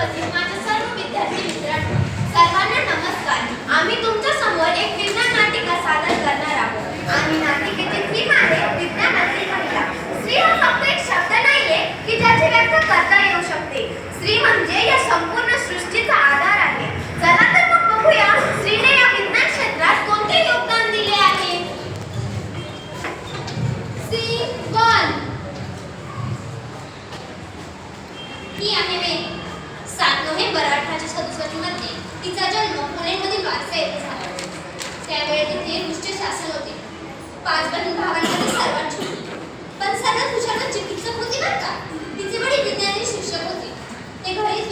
सभापती माझ्या सर्व विद्यार्थी मित्रांनो सर्वांना नमस्कार. आम्ही तुमच्यासमोर एक विज्ञान नाटिका सादर करणार आहोत. आम्ही नाटिकेची थीम आहे विज्ञानाची महिला स्त्री हा फक्त एक शब्द नाहीये की ज्याची व्यक्त करता येऊ शकते. स्त्री म्हणजे या संपूर्ण सृष्टीचा आधार आहे. चला तर मग बघूया स्त्रीने या विज्ञान क्षेत्रात कोणते योगदान दिले आहे? सी वन ही आहे वेद सात नोव्हेंबर अठराशे सदुसष्टमध्ये तिचा जन्म पुण्यामधील वारसा येथे झाला. त्यावेळी तिथे दुष्ट शासन होते. पाच बन भावांमध्ये सर्वात पण सर्वात हुशार चिकित्सक होती बरं का? तिचे वडील विज्ञानी शिक्षक होते. ते घरी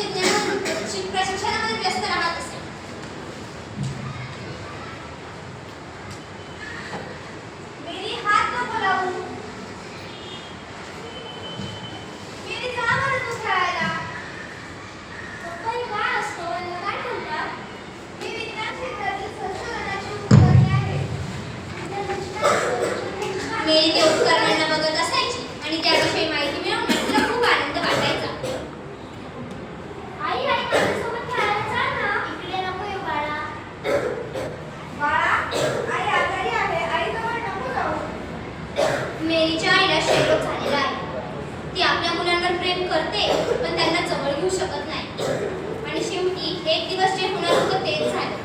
एक दिवस जे होणार होतं तेच झालं.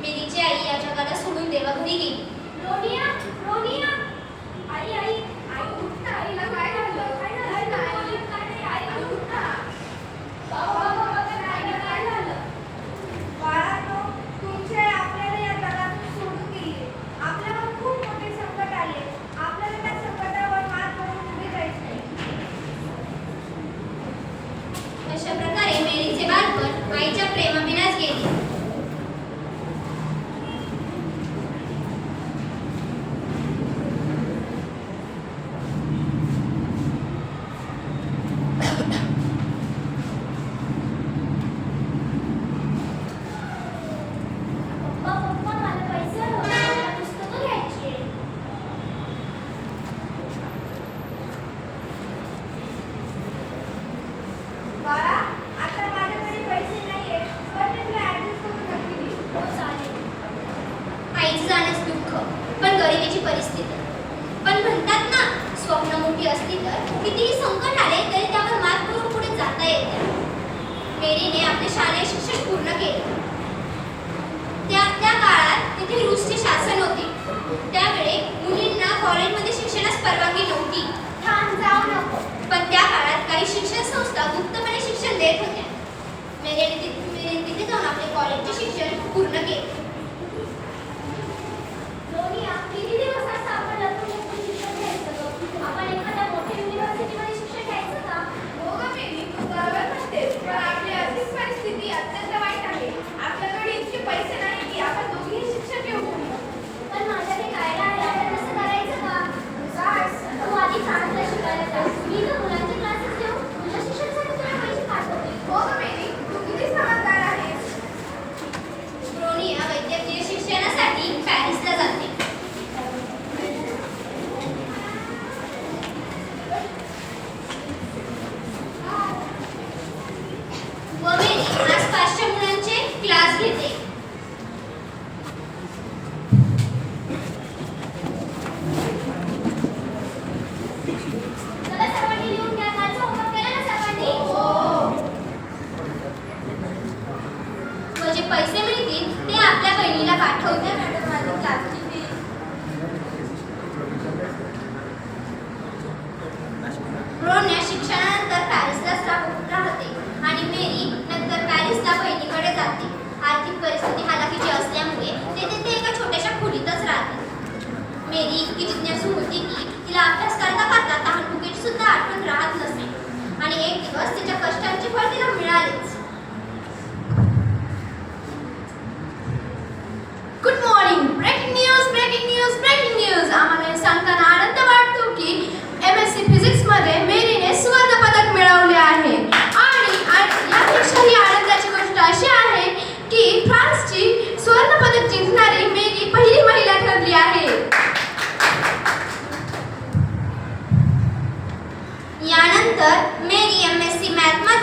मेरीची आई या जगाला सोडून देवा घरी गेली. रोनिया रोनिया. आई आई.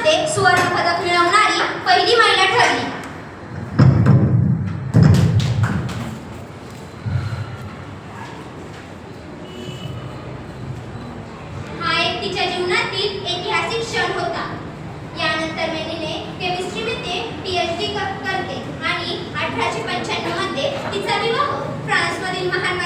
स्पर्धेमध्ये सुवर्णपदक मिळवणारी पहिली महिला ठरली. हा एक तिच्या जीवनातील ऐतिहासिक क्षण होता. यानंतर मेनीने केमिस्ट्री मध्ये पीएचडी करते आणि अठराशे पंच्याण्णवमध्ये तिचा विवाह फ्रान्समधील महान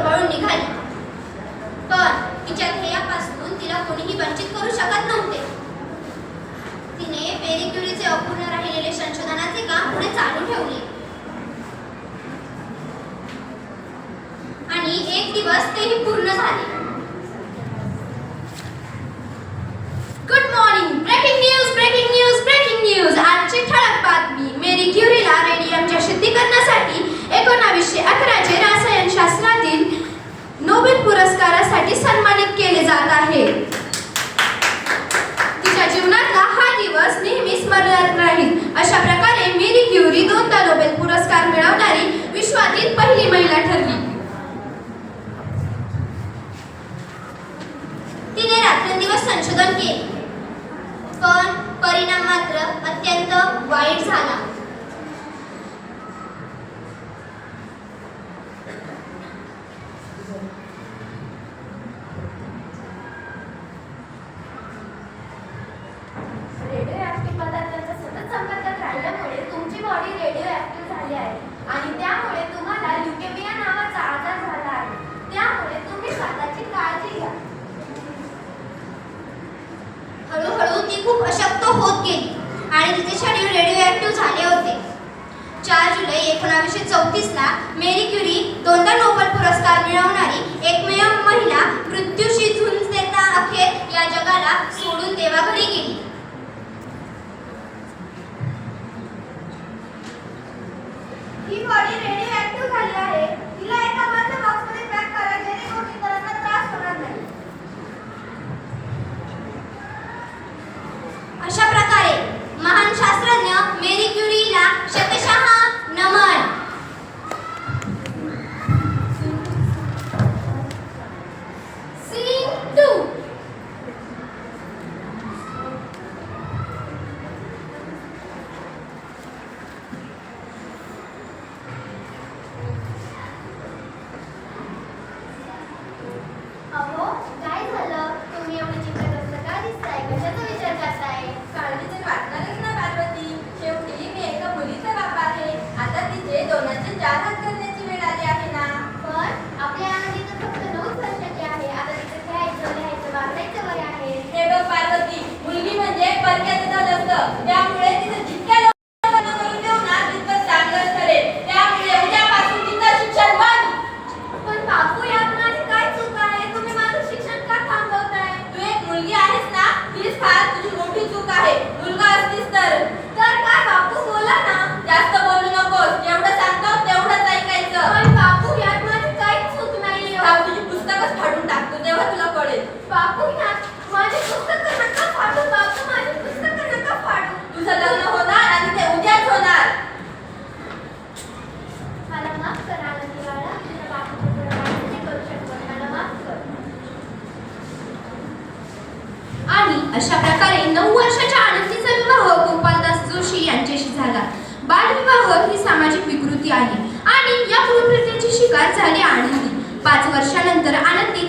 चळवळून निघाली. पण तिच्या ध्येयापासून तिला कोणीही वंचित करू शकत नव्हते. तिने पेरिक्युरीचे अपूर्ण राहिलेले संशोधनाचे काम पुढे चालू ठेवले. आणि एक दिवस तेही पूर्ण झाले. Good morning breaking news breaking news breaking news आजची ठळक बातमी. मेरी क्युरीला रेडियमच्या शुद्धीकरणासाठी एकोणावीसशे अकराचे रसायनशास्त्रातील नोबेल पुरस्कारासाठी सन्मानित केले जात आहे. तिच्या जीवनातला हा दिवस नेहमी स्मरणात राहील. अशा प्रकारे मेरी क्युरी दोनदा नोबेल पुरस्कार मिळवणारी विश्वातील पहिली महिला ठरली. तिने रात्रंदिवस संशोधन केले. पण परिणाम मात्र अत्यंत वाईट झाला.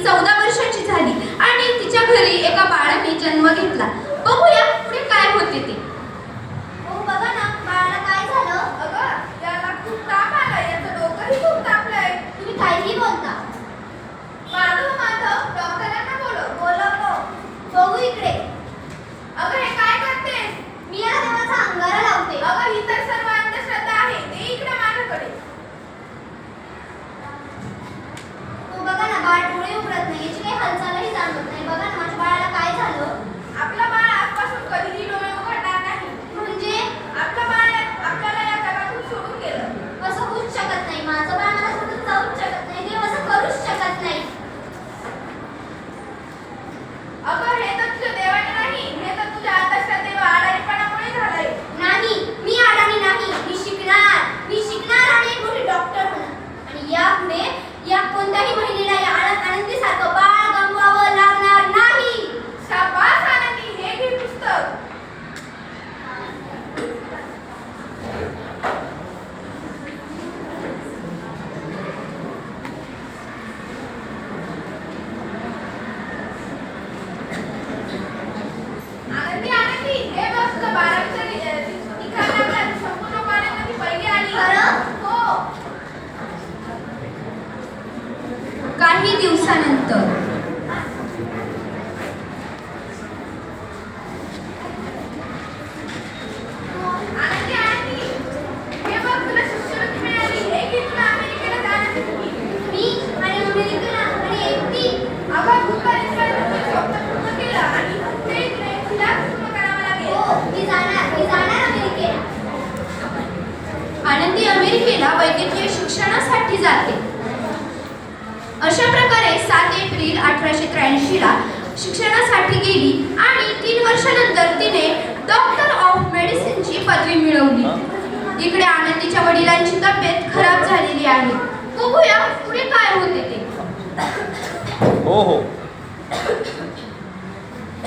चौदा वर्षाची झाली. आणि तिच्या घरी एका बाळाने जन्म घेतला. शिक्षणासाठी गेली आणि तीन वर्षानंतर तिने डॉक्टर ऑफ मेडिसिनची पदवी मिळवली. इकडे आनंदीच्या वडिलांची तब्येत खराब झालेली आहे. बघूया पुढे काय होते ते. हो हो.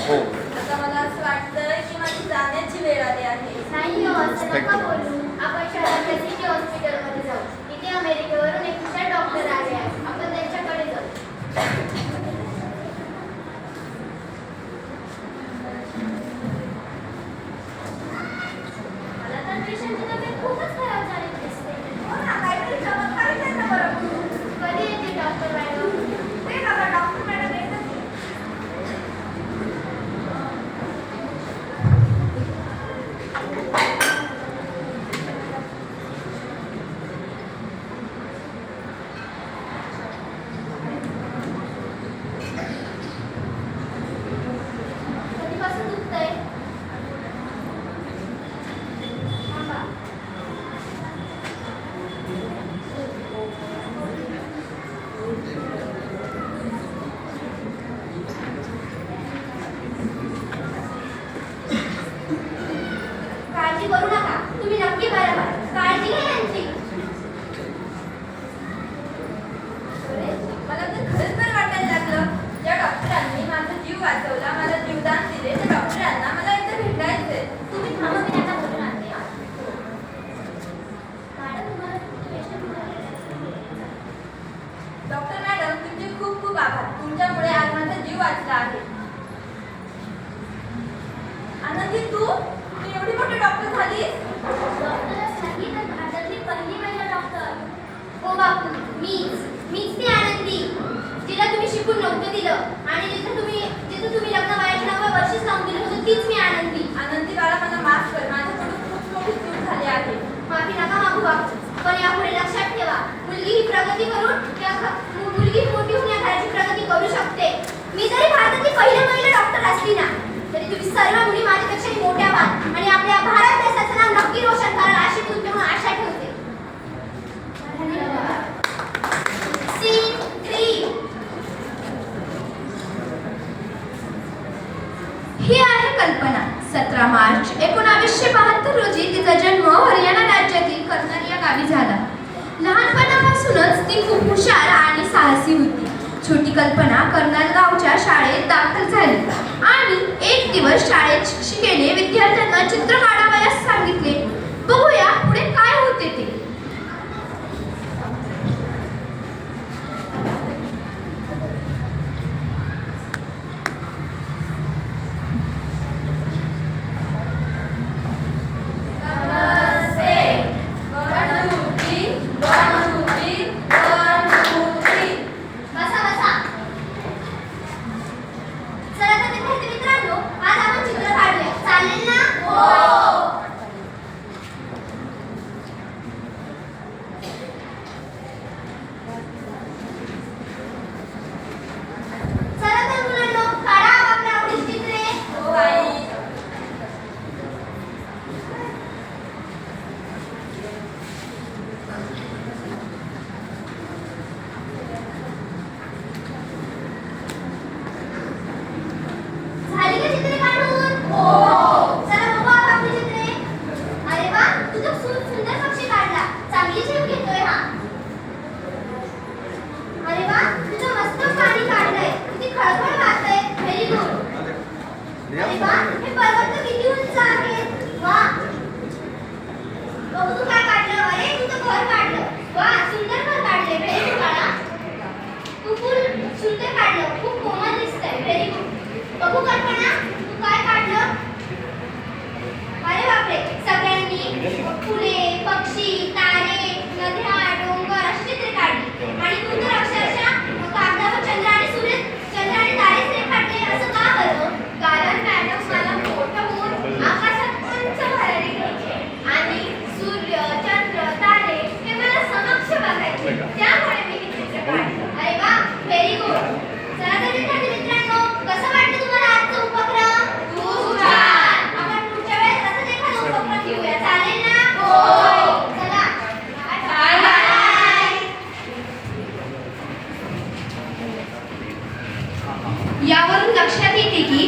हो. आता मला असं वाटतं की माझी जाण्याची वेळ आली आहे. नाही हो, असं नका बोलू. काळजी करू नका. तुम्ही नक्की बरं व्हाल काळजी घ्या यांची. सर्व मुली माझ्यापेक्षा मोठ्या आहात आणि आपल्या भारत देशाचं नाव नक्की रोशन कराल अशी मी तुमच्याकडून आशा ठेवते. ही आहे कल्पना. सतरा मार्च एकोणावीसशे बहात्तर रोजी तिचा जन्म हरियाणा राज्यातील कर्नल या गावी झाला. लहानपणापासूनच ती खूप हुशार आणि साहसी होती. छोटी कल्पना कर्नल गावच्या शाळेत दाखल झाली. आणि एक दिवस शाळेत शिक्षिकेने विद्यार्थ्यांना चित्र काढावयाचे फुले पक्षी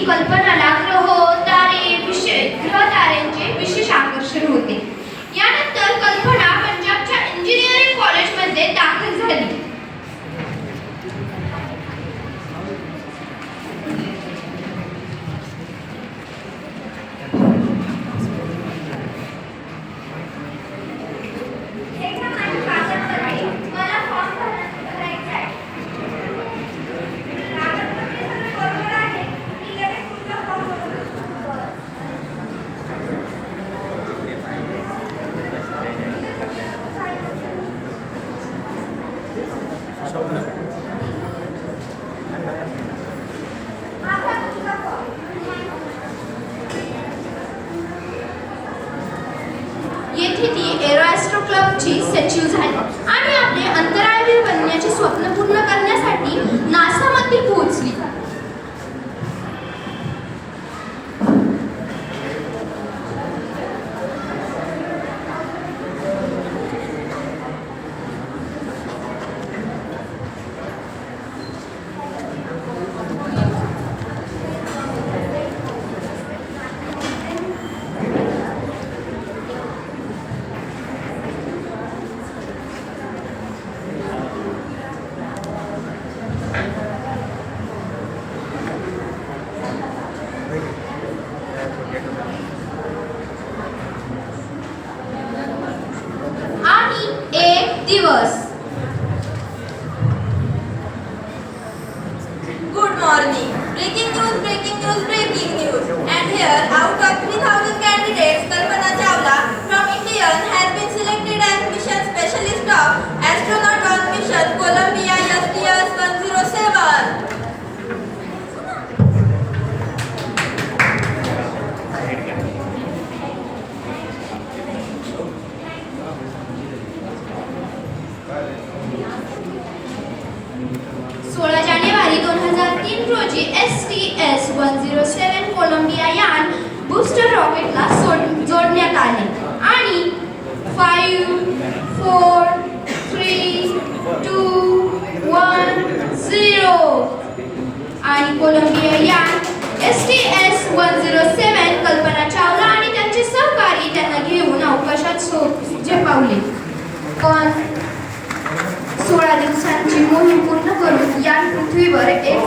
कल्पनाला येथे ती एरोस्ट्रो क्लबची सचिव झाली. आणि आपले अंतराळवीर बनण्याचे स्वप्न पूर्ण करण्यासाठी नासामध्ये पोहोचली. universe.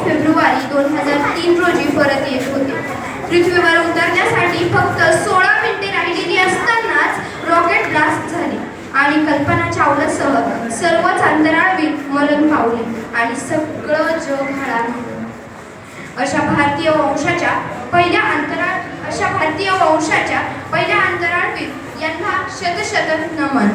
फेब्रुवारी दोन हजार तीन रोजी परत येत होते. पृथ्वीवर उतरण्यासाठी फक्त सोळा मिनिटे राहिलेली असतानाच रॉकेट ब्लास्ट झाले आणि कल्पना चावलासह सर्वच अंतराळवीर मरण पावले आणि सगळं जग हळा अशा भारतीय वंशाच्या पहिल्या अंतराळ अशा भारतीय वंशाच्या पहिल्या अंतराळवीर यांना शतशत नमन.